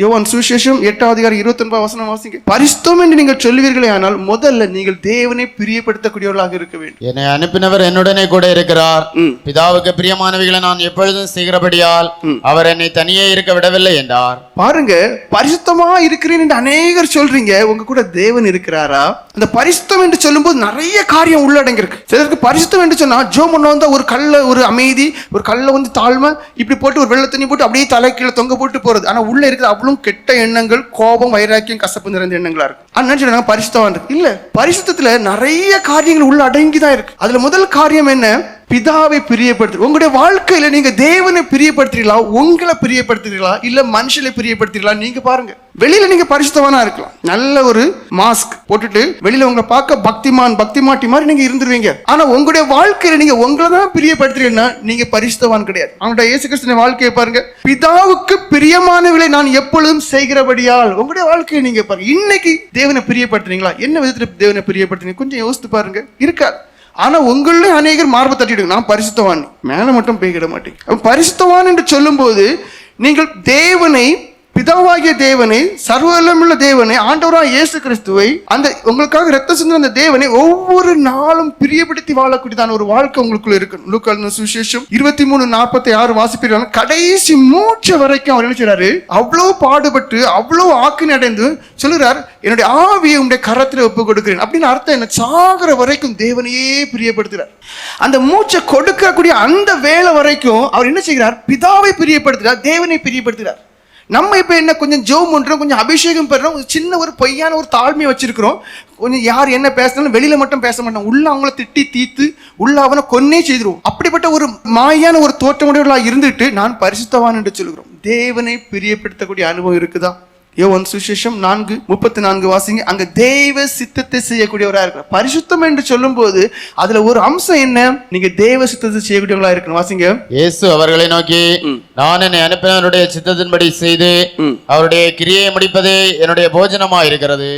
யோவான் சுவிசேஷம் எட்டாவது அதிகாரம் இருபத்தி ஒன்பது வசனம் வாசிங்க. பரிசுத்தம் என்று நீங்கள் சொல்லுவீர்களே ஆனால் முதல்ல நீங்கள் தேவனை பிரியப்படுத்தக்கூடியவர்களாக இருக்க வேண்டும். என்னை அனுப்பினவர் என்னுடனே கூட இருக்கிறார். பிதாவுக்கு பிரியமானவைகளை நான் எப்பொழுதும் செய்கிறபடியால் அவர் என்னை தனியே இருக்க விடவில்லை என்றார். பாருங்க பரிசுத்தமா இருக்கிறேன் என்று அநேகர் சொல்றீங்க. உங்க கூட தேவன் இருக்கிறாரா? அந்த பரிசுத்தம் என்று சொல்லும்போது நிறைய காரியம் உள்ளடங்கியிருக்கு. சிலருக்கு பரிசுத்தம் என்று சொன்னா ஜோ பண்ண வந்தா ஒரு கல்ல ஒரு அமைதி ஒரு கல்ல வந்து தாழ்மை இப்படி போட்டு ஒரு வெள்ளை தண்ணி போட்டு அப்படியே தலை கீழே தொங்க போட்டு போறது. ஆனா உள்ள இருக்கிற அவ்வளவு கெட்ட எண்ணங்கள் கோபம் வைராக்கியம் கசப்பு நிறைந்த எண்ணங்களா இருக்கு. அண்ணன் சொல்றாங்க? பரிசுத்தம் இருக்கு. இல்ல பரிசுத்தத்துல நிறைய காரியங்கள் உள்ள அடங்கி தான் இருக்கு. அதுல முதல் காரியம் என்ன? பிதாவை பிரியப்படுத்து உங்களுடைய வாழ்க்கையில நீங்க தேவனை பிரியப்படுத்துறீங்களா? உங்களை பிரியப்படுத்துறீங்களா? இல்ல மனுஷனை பிரியப்படுத்துறீங்களா? நீங்க பாருங்க. வெளியில நீங்க பரிசுத்தவனா இருக்கலாம். நல்ல ஒரு மாஸ்க் போட்டுட்டு வெளியில உங்களை பார்க்க பக்திமான் பக்திமாட்டி மாதிரி நீங்க இருந்துருவீங்க. ஆனா உங்களுடைய வாழ்க்கையில நீங்க உங்களை தான் பிரியப்படுத்துறீங்கன்னா நீங்க பரிசுத்தவான் கிடையாது. அவனுடைய இயேசு கிறிஸ்துவின் வாழ்க்கையை பாருங்க. பிதாவுக்கு பிரியமானவர்களை நான் எப்பொழுதும் செய்கிறபடியால் உங்களுடைய வாழ்க்கையை நீங்க பாருங்க. இன்னைக்கு தேவனை பிரியப்படுத்துறீங்களா? என்ன விதத்துல தேவனை பிரியப்படுத்துறீங்க? கொஞ்சம் யோசித்து பாருங்க. இருக்காது ஆனா உங்களே அநேகர் மார்பை தட்டிடுங்க. நான் பரிசுத்தவான். மேலே மட்டும் போய்கிட மாட்டேங்க பரிசுத்தவான் என்று சொல்லும்போது நீங்கள் தேவனை பிதாவாகிய தேவனை சர்வலமுள்ள தேவனை ஆண்டவராக இயேசு கிறிஸ்துவை அந்த உங்களுக்காக ரத்த சிந்தின அந்த தேவனை ஒவ்வொரு நாளும் பிரியப்படுத்தி வாழக்கூடியதான ஒரு வாழ்க்கை உங்களுக்குள்ள இருக்கு லூக்கான சுவிசேஷம் இருபத்தி மூணு நாற்பத்தி ஆறு வாசிப்பீர்கள் கடைசி மூச்சு வரைக்கும் அவர் என்ன செய்றாரு? அவ்வளோ பாடுபட்டு அவ்வளோ ஆக்கினை அடைந்து சொல்லுறார் என்னுடைய ஆவியை உங்களுடைய கரத்தில் ஒப்பு கொடுக்கிறேன் அப்படின்னு அர்த்தம் என்ன? சாகிற வரைக்கும் தேவனையே பிரியப்படுத்துறார் அந்த மூச்சை கொடுக்கக்கூடிய அந்த வேலை வரைக்கும் அவர் என்ன செய்கிறார்? பிதாவை பிரியப்படுத்துறார் தேவனை பிரியப்படுத்துறார் நம்ம இப்போ என்ன கொஞ்சம் ஜோம் பண்ணுறோம் கொஞ்சம் அபிஷேகம் பெறுறோம் ஒரு சின்ன ஒரு பொய்யான ஒரு தாழ்மையை வச்சிருக்கிறோம். கொஞ்சம் யார் என்ன பேசினாலும் வெளியில் மட்டும் பேச மாட்டோம். உள்ள அவங்கள திட்டி தீத்து உள்ள அவனை கொன்னே செய்திருவோம். அப்படிப்பட்ட ஒரு மாயான ஒரு தோற்றமுடையவர்களாக இருந்துட்டு நான் பரிசுத்தவான் என்று சொல்கிறோம் தேவனை பிரியப்படுத்தக்கூடிய அனுபவம் இருக்குதா? யோவான் சுவிசேஷம் நான்கு முப்பத்தி நான்கு வாசிங்க. அங்க தேவ சித்தத்தை செய்யக்கூடியவரா இருக்கிறார். பரிசுத்தம் என்று சொல்லும்போது அதுல ஒரு அம்சம் என்ன? நீங்க தேவ சித்தத்தை செய்யக்கூடியவங்களா இருக்கணும். வாசிங்க. இயேசு அவர்களை நோக்கி நான் என்னை அனுப்பினவருடைய சித்தத்தின்படி செய்து அவருடைய கிரியை முடிப்பதே என்னுடைய போஜனமா இருக்கிறது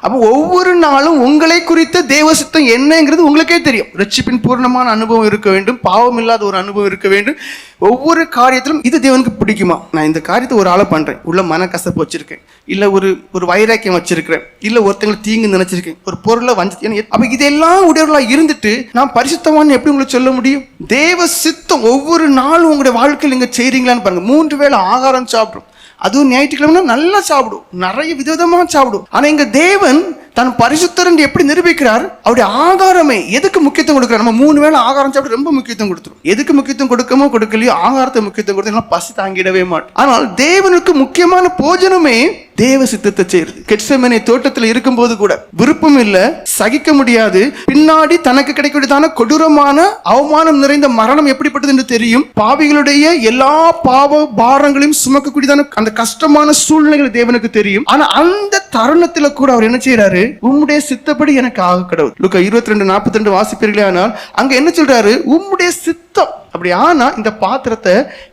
அப்போ ஒவ்வொரு நாளும் உங்களை குறித்த தேவ சித்தம் என்னங்கிறது உங்களுக்கே தெரியும். ரட்சிப்பின் பூர்ணமான அனுபவம் இருக்க வேண்டும் பாவம் இல்லாத ஒரு அனுபவம் இருக்க வேண்டும். ஒவ்வொரு காரியத்திலும் இது தேவனுக்கு பிடிக்குமா? நான் இந்த காரியத்தை ஒரு ஆளை பண்றேன். உள்ள மனக்கசப்பு வச்சிருக்கேன். இல்ல ஒரு ஒரு வைராக்கியம் வச்சிருக்கிறேன். இல்ல ஒருத்தங்களை தீங்கு நினைச்சிருக்கேன். ஒரு பொருளை வஞ்சி அப்போ அப்ப இதெல்லாம் உடையவர்களா இருந்துட்டு நான் பரிசுத்தமானு எப்படி உங்களுக்கு சொல்ல முடியும்? தேவ சித்தம் ஒவ்வொரு நாளும் உங்களுடைய வாழ்க்கையில் நீங்க செய்றீங்களான்னு பாருங்க. மூன்று வேளை ஆகாரம் சாப்பிடும். அதுவும் ஞாயிற்றுக்கிழமை நல்லா சாப்பிடும். நிறைய விதவிதமாக சாப்பிடும். ஆனால் எங்கள் தேவன் தன் பரிசுத்தர் என்று எப்படி நிரூபிக்கிறார்? அவருடைய ஆகாரமே எதுக்கு முக்கியத்துவம் கொடுக்குறாரு? நம்ம மூணு வேளை ஆகாரம் சாப்பிட்டு ரொம்ப முக்கியத்துவம் கொடுத்துரும் எதுக்கு முக்கியத்துவம் கொடுக்கமோ கொடுக்கலையோ ஆகாரத்தை முக்கியத்துவம் கொடுத்து பசி தாங்கிடவே மாட்டோம். ஆனால் தேவனுக்கு முக்கியமான போஜனமே தேவ சித்தத்தை செய்யுது கெட்சமனை தோட்டத்தில் இருக்கும் போது கூட விருப்பம் இல்ல சகிக்க முடியாது. பின்னாடி தனக்கு கிடைக்கக்கூடியதான கொடூரமான அவமானம் நிறைந்த மரணம் எப்படிப்பட்டது என்று தெரியும். பாவிகளுடைய எல்லா பாவ பாரங்களையும் சுமக்கக்கூடியதான அந்த கஷ்டமான சூழ்நிலைகள் தேவனுக்கு தெரியும். ஆனா அந்த தருணத்துல கூட அவர் என்ன செய்யறாரு உம்முடைய சித்தப்படி எனக்கு ஆக கடவுள். லுக்கா இருபத்தி ரெண்டு நாற்பத்தி ரெண்டு வாசிப்பீர்களே ஆனால் அங்க என்ன சொல்றாரு? உம்முடைய சித்தம். அப்படி ஆனா இந்த பாத்திரத்தை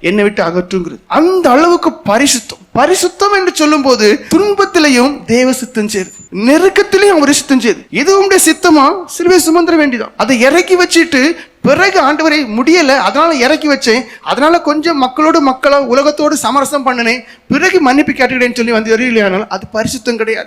என்னை விட்டு அகற்றுங்கிறது. அந்த அளவுக்கு பரிசுத்தம். பரிசுத்தம் என்று சொல்லும்போது துன்பத்திலையும் தேவ சித்தம் செய்யுது. நெருக்கத்திலையும் அவர் சித்தம் செய்யுது. இது உங்களுடைய சித்தமா? சிலுவை சுமந்திர வேண்டிதான் அதை இறக்கி வச்சுட்டு பிறகு ஆண்டவரை முடியல அதனால இறக்கி வச்சேன். அதனால கொஞ்சம் மக்களோடு மக்களா உலகத்தோடு சமரசம் பண்ணினேன். பிறகு மன்னிப்பு கேட்டுக்கிறேன்னு சொல்லி வந்து அறியலையானால் அது பரிசுத்தம் கிடையாது.